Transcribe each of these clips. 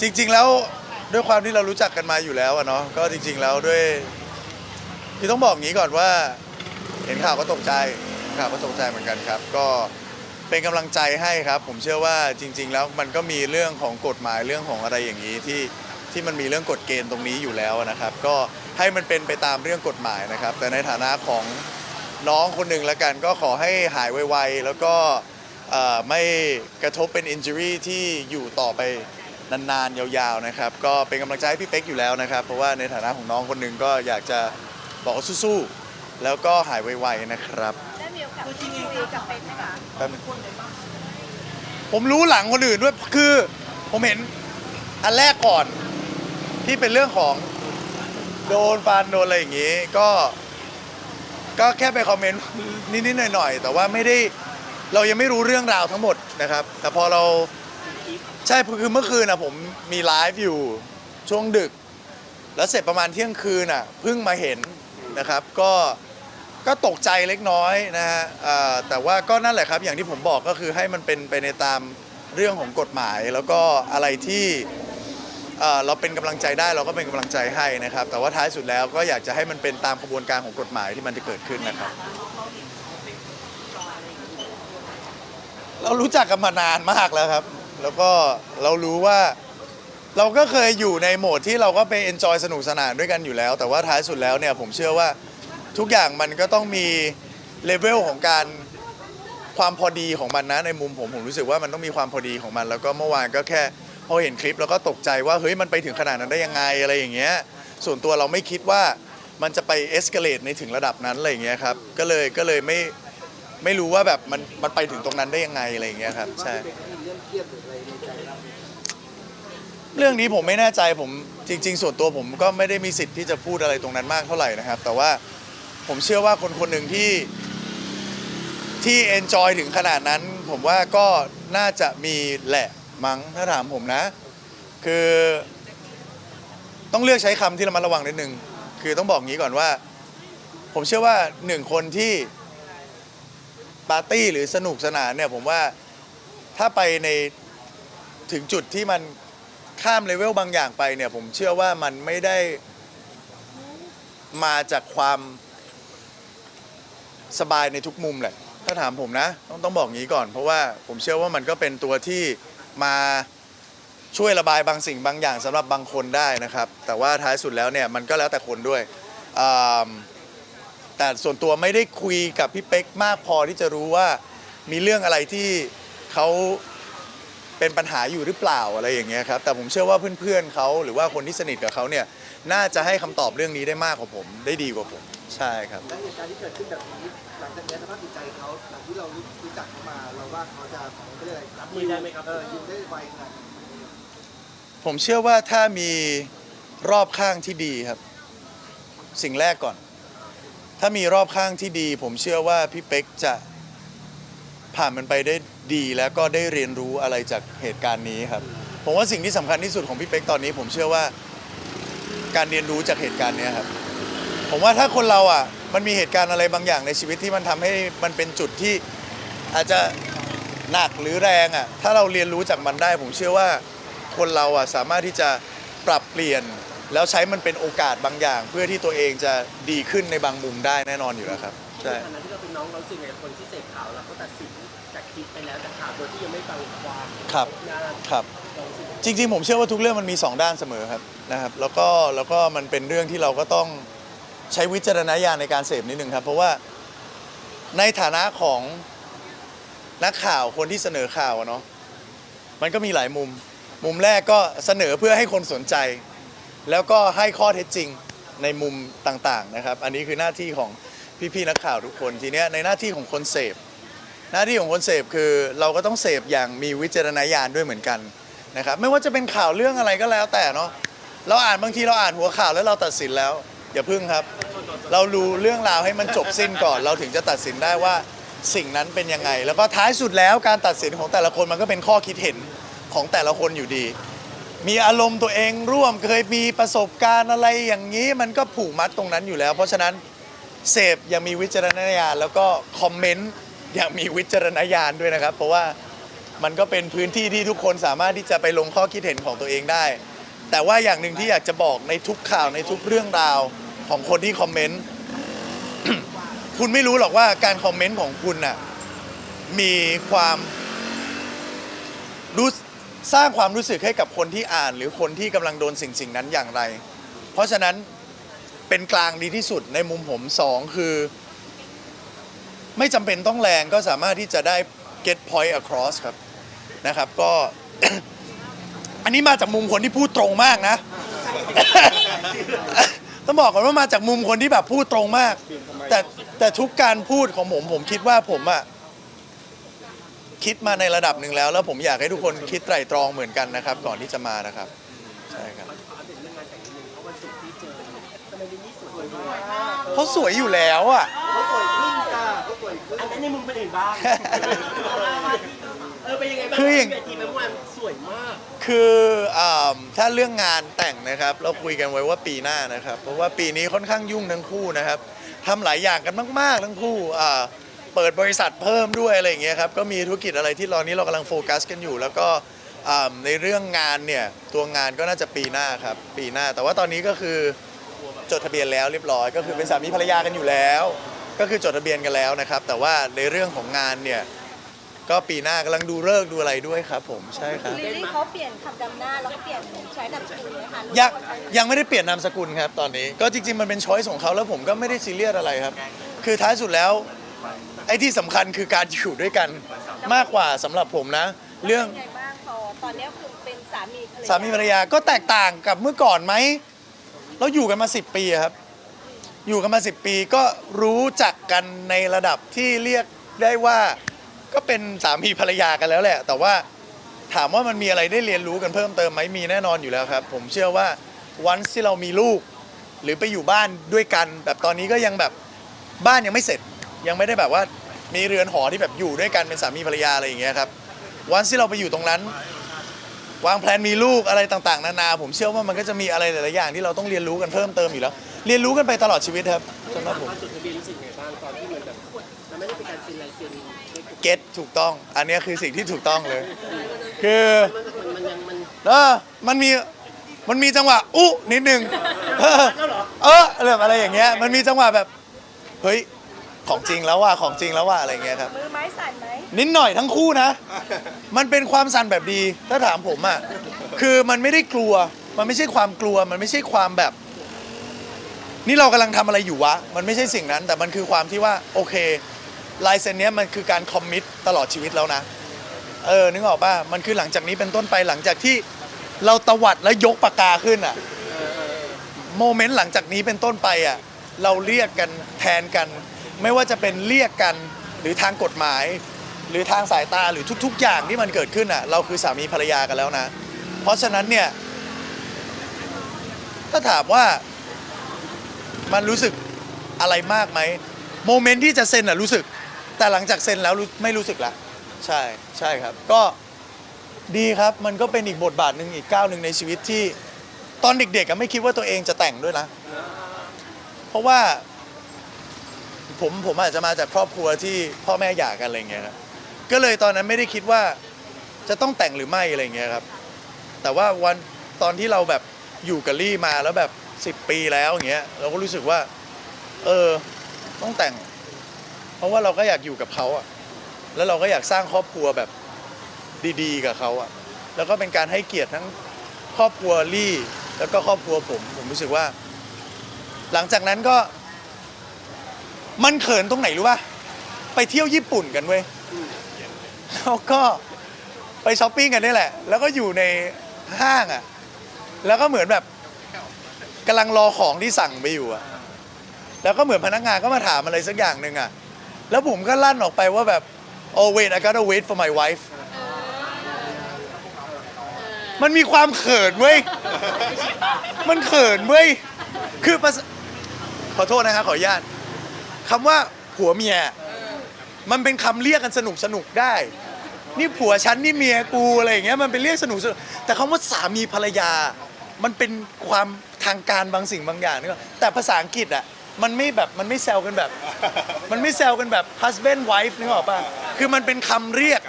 จริง ๆ แล้วด้วยความที่เรารู้จักกันมาอยู่แล้วอะเนาะก็จริง ๆ แล้วด้วยคือต้องบอกงี้ก่อนว่า เห็นข่าวก็ตกใจเห็นข่าวก็ตกใจเหมือนกันครับ ก็เป็นกำลังใจให้ครับ ผมเชื่อว่าจริง ๆ แล้วมันก็มีเรื่องของกฎหมายเรื่องของอะไรอย่างนี้ที่ที่มันมีเรื่องกฎเกณฑ์ตรงนี้อยู่แล้วนะครับ ก็ให้มันเป็นไปตามเรื่องกฎหมายนะครับ แต่ในฐานะของน้องคนหนึ่งละกันก็ขอให้หายไวๆแล้วก็เอ่อไม่กระทบเป็นอินจูรี่ที่อยู่ต่อไป นานๆ ยาวๆนะครับ ก็เป็นกำลังใจให้พี่เป๊กอยู่แล้วนะครับ เพราะว่าในฐานะของน้องคนหนึ่งก็อยากจะบอกว่าสู้ๆ แล้วก็หายไวๆนะครับ ได้มีโอกาสพูดคุยกับเป๊กไหมคะแป๊บนึงผมรู้หลังคนอื่นด้วยคือผมเห็นอันแรกก่อนที่เป็นเรื่องของโดนฟันโดนอะไรอย่างงี้ ก็ ก็แค่ไปคอมเมนต์ นิดๆหน่อยๆ แต่ว่าไม่ได้เรายังไม่รู้เรื่องราวทั้งหมดนะครับ แต่พอเรา ใช่คือเมื่อคืนนะผมมีไลฟ์อยู่ช่วงดึก แล้วเสร็จประมาณเที่ยงคืนอะเพิ่งมาเห็นนะครับ ก็ก็ตกใจเล็กน้อยนะฮะอ่าแต่ว่าก็นั่นแหละครับ อย่างที่ผมบอกก็คือให้มันเป็นไปในตามเรื่องของกฎหมาย แล้วก็อะไรที่เอ่อเราเป็นกำลังใจได้เราก็เป็นกำลังใจให้นะครับ แต่ว่าท้ายสุดแล้วก็อยากจะให้มันเป็นตามกระบวนการของกฎหมายที่มันจะเกิดขึ้นนะครับ เรารู้จักกันมานานมากแล้วครับ แล้วก็เรารู้ว่าเราก็เคยอยู่ในโหมดที่เราก็ไปเอนจอยสนุกสนานด้วยกันอยู่แล้ว แต่ว่าท้ายสุดแล้วเนี่ยผมเชื่อว่าทุกอย่างมันก็ต้องมีเลเวลของการความพอดีของมันนะในมุมผมผมรู้สึกว่ามันต้องมีความพอดีของมัน แล้วก็เมื่อวานก็แค่พอเห็นคลิปแล้วก็ตกใจว่าเฮ้ยมันไปถึงขนาดนั้นได้ยังไงอะไรอย่างเงี้ยส่วนตัวเราไม่คิดว่ามันจะไปเอ็กซ์เกเลตในถึงระดับนั้นอะไรอย่างเงี้ยครับก็เลยก็เลยไม่ไม่รู้ว่าแบบมันมันไปถึงตรงนั้นได้ยังไงอะไรอย่างเงี้ยครับใช่ เรื่องนี้ผมไม่แน่ใจผมจริง ๆ ส่วนตัวผมก็ไม่ได้มีสิทธิ์ที่จะพูดอะไรตรงนั้นมากเท่าไหร่นะครับ แต่ว่าผมเชื่อว่าคนคนหนึ่งที่ที่เอนจอยถึงขนาดนั้น ผมว่าก็น่าจะมีแหละมั้งถ้าถามผมนะ คือต้องเลือกใช้คำที่ระมัดระวังนิดนึง คือต้องบอกงี้ก่อนว่า ผมเชื่อว่าหนึ่งคนที่ปาร์ตี้หรือสนุกสนานเนี่ยผมว่าถ้าไปในถึงจุดที่มัน ข้ามเลเวลบางอย่างไปเนี่ย ผมเชื่อว่ามันไม่ได้มาจากความสบายในทุกมุมแหละ ถ้าถามผมนะ ต้องต้องบอกงี้ก่อน เพราะว่าผมเชื่อว่ามันก็เป็นตัวที่มาช่วยระบายบางสิ่งบางอย่างสำหรับบางคนได้นะครับ แต่ว่าท้ายสุดแล้วเนี่ยมันก็แล้วแต่คนด้วยอ่าแต่ส่วนตัวไม่ได้คุยกับพี่เป๊กมากพอที่จะรู้ว่ามีเรื่องอะไรที่เขา เป็นปัญหาอยู่หรือเปล่าอะไรอย่างเงี้ยครับแต่ผมเชื่อว่าเพื่อนๆเขาหรือว่าคนที่สนิทกับเขาเนี่ยน่าจะให้คำตอบเรื่องนี้ได้มากกว่าผม ได้ดีกว่าผม ใช่ครับ และเหตุการณ์ที่เกิดขึ้นแบบนี้หลังจากนี้สภาพจิตใจเขาหลังที่เรารู้จักเขามาเราว่าเขาจะเขาเรียกอะไรรับมือได้ไหมครับ เอออยู่ได้ไวขนาดไหนผมเชื่อว่าถ้ามีรอบข้างที่ดีครับ สิ่งแรกก่อน ถ้ามีรอบข้างที่ดี ผมเชื่อว่าพี่เป๊กจะผ่านมันไปได้ ดีแล้วก็ได้เรียนรู้อะไรจากเหตุการณ์นี้ครับ ผมว่าสิ่งที่สำคัญที่สุดของพี่เป๊กตอนนี้ ผมเชื่อว่าการเรียนรู้จากเหตุการณ์นี้ครับ ผมว่าถ้าคนเราอะมันมีเหตุการณ์อะไรบางอย่างในชีวิตที่มันทำให้มันเป็นจุดที่อาจจะหนักหรือแรงอะถ้าเราเรียนรู้จากมันได้ ผมเชื่อว่าคนเราอะสามารถที่จะปรับเปลี่ยน แล้วใช้มันเป็นโอกาสบางอย่าง เพื่อที่ตัวเองจะดีขึ้นในบางมุมได้แน่นอนอยู่แล้วครับ ใช่ในฐานะที่เราเป็นน้องเราสิ่งไงคนที่เสพข่าวแล้วก็ตัดสินจากคลิปไปแล้วจากข่าวโดยที่ยังไม่ฟังความครับน่าครับ จริงๆ ผมเชื่อว่าทุกเรื่องมันมีสองด้านเสมอครับนะครับ แล้วก็แล้วก็มันเป็นเรื่องที่เราก็ต้องใช้วิจารณญาณในการเสพนิดนึงครับ เพราะว่าในฐานะของนักข่าวคนที่เสนอข่าวอะเนาะมันก็มีหลายมุม มุมแรกก็เสนอเพื่อให้คนสนใจ แล้วก็ให้ข้อเท็จจริงในมุมต่างๆนะครับ อันนี้คือหน้าที่ของ พี่ๆนักข่าวทุกคนทีเนี้ยในหน้าที่ของคนเสพ หน้าที่ของคนเสพคือเราก็ต้องเสพอย่างมีวิจารณญาณด้วยเหมือนกันนะครับไม่ว่าจะเป็นข่าวเรื่องอะไรก็แล้วแต่เนาะเราอ่านบางทีเราอ่านหัวข่าวแล้วเราตัดสินแล้ว อย่าพึ่งครับ เรารู้เรื่องราวให้มันจบสิ้นก่อน เราถึงจะตัดสินได้ว่าสิ่งนั้นเป็นยังไง แล้วก็ท้ายสุดแล้วการตัดสินของแต่ละคนมันก็เป็นข้อคิดเห็นของแต่ละคนอยู่ดี มีอารมณ์ตัวเองร่วมเคยมีประสบการณ์อะไรอย่างนี้ มันก็ผูกมัดตรงนั้นอยู่แล้ว เพราะฉะนั้น เสพอย่างมีวิจารณญาณแล้วก็คอมเมนต์อย่างมีวิจารณญาณด้วยนะครับ เพราะว่ามันก็เป็นพื้นที่ที่ทุกคนสามารถที่จะไปลงข้อคิดเห็นของตัวเองได้ แต่ว่าอย่างหนึ่งที่อยากจะบอกในทุกข่าวในทุกเรื่องราวของคนที่คอมเมนต์ คุณไม่รู้หรอกว่าการคอมเมนต์ของคุณน่ะมีความรู้สร้างความรู้สึกให้กับคนที่อ่าน หรือคนที่กำลังโดนสิ่งสิ่งนั้นอย่างไร เพราะฉะนั้น เป็นกลางดีที่สุดในมุมผมสองคือ ไม่จำเป็นต้องแรงก็สามารถที่จะได้ get point across ครับนะครับก็ อันนี้มาจากมุมคนที่พูดตรงมากนะ ต้องบอกก่อนว่ามาจากมุมคนที่แบบพูดตรงมาก แต่แต่ทุกการพูดของผมผมคิดว่าผมอะคิดมาในระดับหนึ่งแล้ว แล้วผมอยากให้ทุกคนคิดไตร่ตรองเหมือนกันนะครับ ก่อนที่จะมานะครับ ใช่ครับ เขาสวยอยู่แล้วอะเขาสวยขึ้นจ้าเขาสวยขึ้นอันนั้นในมุมคนอื่นบ้างเออเป็นยังไงบ้างคืออย่าง เวทีเมื่อวานสวยมากคืออ่าถ้าเรื่องงานแต่งนะครับ เราคุยกันไว้ว่าปีหน้านะครับ เพราะว่าปีนี้ค่อนข้างยุ่งทั้งคู่นะครับทำหลายอย่างกันมาก ๆ ทั้งคู่อ่าเปิดบริษัทเพิ่มด้วยอะไรอย่างเงี้ยครับก็มีธุรกิจอะไรที่ตอนนี้เรากำลังโฟกัสกันอยู่ แล้วก็อ่าในเรื่องงานเนี่ยตัวงานก็น่าจะปีหน้าครับปีหน้า แต่ว่าตอนนี้ก็คือ จดทะเบียนแล้วเรียบร้อย ก็คือเป็นสามีภรรยากันอยู่แล้ว ก็คือจดทะเบียนกันแล้วนะครับ แต่ว่าในเรื่องของงานเนี่ยก็ปีหน้ากำลังดูเลิกษ์ดูอะไรด้วยครับ ผมใช่ครับ ลิลลี่เขาเปลี่ยนคำดำหน้าแล้วก็เปลี่ยนใช้นามสกุลไหมคะยังยังไม่ได้เปลี่ยนนามสกุลครับตอนนี้ก็จริง ๆ มันเป็นช้อยส์ของเขาแล้วผมก็ไม่ได้ซีเรียสอะไรครับ คือท้ายสุดแล้ว ไอ้ที่สำคัญคือการอยู่ด้วยกันมากกว่าสำหรับผมนะ เรื่องเป็นไงบ้างพอตอนนี้คือเป็นสามีภรรยาสามีภรรยาก็แตกต่างกับเมื่อก่อนไหม เราอยู่กันมา 10 ปีครับ อยู่กันมา 10 ปีก็รู้จักกันในระดับที่เรียกได้ว่าก็เป็นสามีภรรยากันแล้วแหละ แต่ว่าถามว่ามันมีอะไรได้เรียนรู้กันเพิ่มเติมไหมมีแน่นอนอยู่แล้วครับ ผมเชื่อว่าวันที่เรามีลูก หรือไปอยู่บ้านด้วยกัน แบบตอนนี้ก็ยังแบบบ้านยังไม่เสร็จ ยังไม่ได้แบบว่ามีเรือนหอที่แบบอยู่ด้วยกันเป็นสามีภรรยาอะไรอย่างเงี้ยครับวันที่เราไปอยู่ตรงนั้น วางแผนมีลูกอะไรต่างๆ นานา ผมเชื่อว่ามันก็จะมีอะไรหลายๆอย่างที่เราต้องเรียนรู้กันเพิ่มเติมอยู่แล้ว เรียนรู้กันไปตลอดชีวิตครับสำหรับผมตอนจดทะเบียนรู้สึกไงบ้างตอนที่มันแบบมันไม่ได้เป็นการเซ็นลายเซ็นด้วยเก็ตถูกต้อง อันเนี้ยคือสิ่งที่ถูกต้องเลย คือมันมันมันยังมันเออมันมี มันมีจังหวะ อุ๊ นิดนึง เออแล้วเหรอเออเรื่องอะไรอย่างเงี้ย มันมีจังหวะแบบ เฮ้ย ของจริงแล้วว่ะของจริงแล้วว่ะอะไรอย่างเงี้ยครับ มือไม้สั่นไหมนิดหน่อยทั้งคู่นะ มันเป็นความสั่นแบบดี ถ้าถามผมอะ คือมันไม่ได้กลัว มันไม่ใช่ความกลัว มันไม่ใช่ความแบบ นี่เรากำลังทำอะไรอยู่วะ มันไม่ใช่สิ่งนั้น แต่มันคือความที่ว่า โอเค ลายเซ็นเนี้ยมันคือการคอมมิตตลอดชีวิตแล้วนะ เออ นึกออกป่ะ มันคือหลังจากนี้เป็นต้นไปหลังจากที่เราตวัดแล้วยกปากกาขึ้นอะ โมเมนต์หลังจากนี้เป็นต้นไปอะ เราเรียกกันแทนกัน ไม่ว่าจะเป็นเรียกกันหรือทางกฎหมาย หรือทางสายตาหรือทุก ๆ อย่างที่มันเกิดขึ้นอะเราคือสามีภรรยากันแล้วนะ เพราะฉะนั้นเนี่ย ถ้าถามว่ามันรู้สึกอะไรมากไหมโมเมนต์ที่จะเซ็นอะรู้สึก แต่หลังจากเซ็นแล้วรู้ไม่รู้สึกละใช่ใช่ครับ ก็ดีครับมันก็เป็นอีกบทบาทหนึ่งอีกก้าวหนึ่งในชีวิตที่ตอนเด็กๆอะไม่คิดว่าตัวเองจะแต่งด้วยนะ เพราะว่า ผมผมอาจจะมาจากครอบครัวที่พ่อแม่หย่ากันอะไรเงี้ยครับก็เลยตอนนั้นไม่ได้คิดว่าจะต้องแต่งหรือไม่อะไรเงี้ยครับ แต่ว่าวันตอนที่เราแบบอยู่กับลี่มาแล้วแบบสิบปีแล้วอย่างเงี้ยเราก็รู้สึกว่า เออต้องแต่ง เพราะว่าเราก็อยากอยู่กับเขาอะแล้วเราก็อยากสร้างครอบครัวแบบดีๆ กับเขาอะแล้วก็เป็นการให้เกียรติทั้งครอบครัวลี่ แล้วก็ครอบครัวผม ผมรู้สึกว่า หลังจากนั้นก็ มันเขินตรงไหนรู้ป่ะ ไปเที่ยวญี่ปุ่นกันเว้ย แล้วก็ไปช้อปปิ้งกันนี่แหละ แล้วก็อยู่ในห้างอะ แล้วก็เหมือนแบบกำลังรอของที่สั่งไปอยู่อะ แล้วก็เหมือนพนักงานก็มาถามอะไรสักอย่างหนึ่งอะ แล้วผมก็ลั่นออกไปว่าแบบ oh wait I gotta wait for my wife มันมีความเขินเว้ย มันเขินเว้ย คือภาษาขอโทษนะครับขออนุญาต คำว่าผัวเมีย มันเป็นคำเรียกกันสนุกสนุกได้ นี่ผัวฉันนี่เมียกูอะไรอย่างเงี้ยมันเป็นเรียกสนุกสนุกแต่คำว่าสามีภรรยา มันเป็นความทางการบางสิ่งบางอย่างนี่แต่ภาษาอังกฤษอะมันไม่แบบมันไม่แซวกันแบบ มันไม่แซวกันแบบ husband wife นึกออกป่ะคือมันเป็นคำเรียก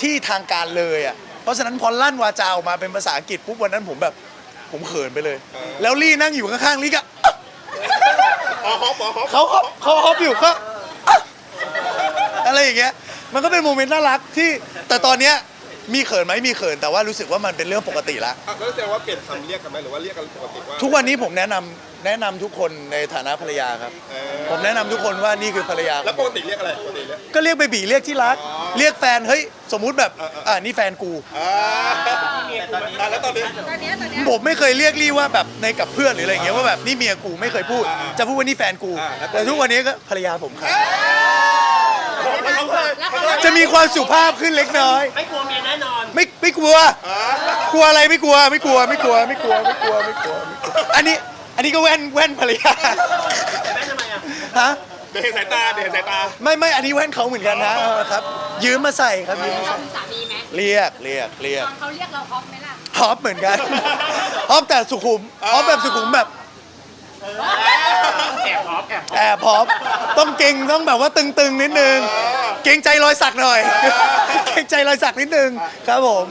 ที่ทางการเลยอะเพราะฉะนั้นพอลั่นวาจาออกมาเป็นภาษาอังกฤษปุ๊บวันนั้นผมแบบผมเขินไปเลย แล้วลี่นั่งอยู่ข้างๆลี่ก็อ๋อ ฮอปฮอปเขาเขาเขาฮอปอยู่ก็อะอะไรอย่างเงี้ย มันก็เป็นโมเมนต์น่ารักที่ แต่ตอนเนี้ยมีเขินไหมมีเขินแต่ว่ารู้สึกว่ามันเป็นเรื่องปกติละ อะแล้วแสดงว่าเปลี่ยนคำเรียกกันไหมหรือว่าเรียกกันปกติว่าทุกวันนี้ผมแนะนำ แนะนำทุกคนในฐานะภรรยาครับเออผมแนะนำทุกคนว่านี่คือภรรยาแล้วปกติเรียกอะไรปกติเรียก ก็เรียกเบบีเรียกที่รัก เรียกแฟนเฮ้ยสมมุติแบบเออเอออ่อ่านี่แฟนกู อ่าอะแล้วตอนนี้ตอนเนี้ยตอนเนี้ยผมไม่เคยเรียกลี่ว่าแบบในกับเพื่อนหรืออะไรอย่างเงี้ยว่าแบบนี่เมียกูไม่เคยพูดอ่าอ่าจะพูดว่านี่แฟนกูอ่าแล้วตอนนี้แต่ทุกวันนี้ก็ภรรยาผมครับเขาเคยจะมีความสุภาพขึ้นเล็กน้อย ไม่กลัวเมียแน่นอน ไม่ไม่กลัวอ่ากลัวอะไรไม่กลัวไม่กลัวไม่กลัวไม่กลัวไม่กลัวไม่กลัวไม่กลัว อันนี้ อันนี้ก็แว่นแว่นภรรยาแม่ทำไมอะฮะเดี๋ยวเห็นสายตาเดี๋ยวเห็นสายตา ไม่ไม่อันนี้แว่นเขาเหมือนกันนะเออครับ ยืมมาใส่ครับยืมมาใส่สามีไหมเรียกเรียกเรียกตอนเขาเรียกเราฮอปไหมล่ะฮอปเหมือนกันฮอปแต่สุขุมฮอปแบบสุขุมแบบแอบพร้อมแอบแอบฮอปต้องเก่งต้องแบบว่าตึงๆนิดนึง เก่งใจรอยสักหน่อย เก่งใจรอยสักนิดนึงครับผม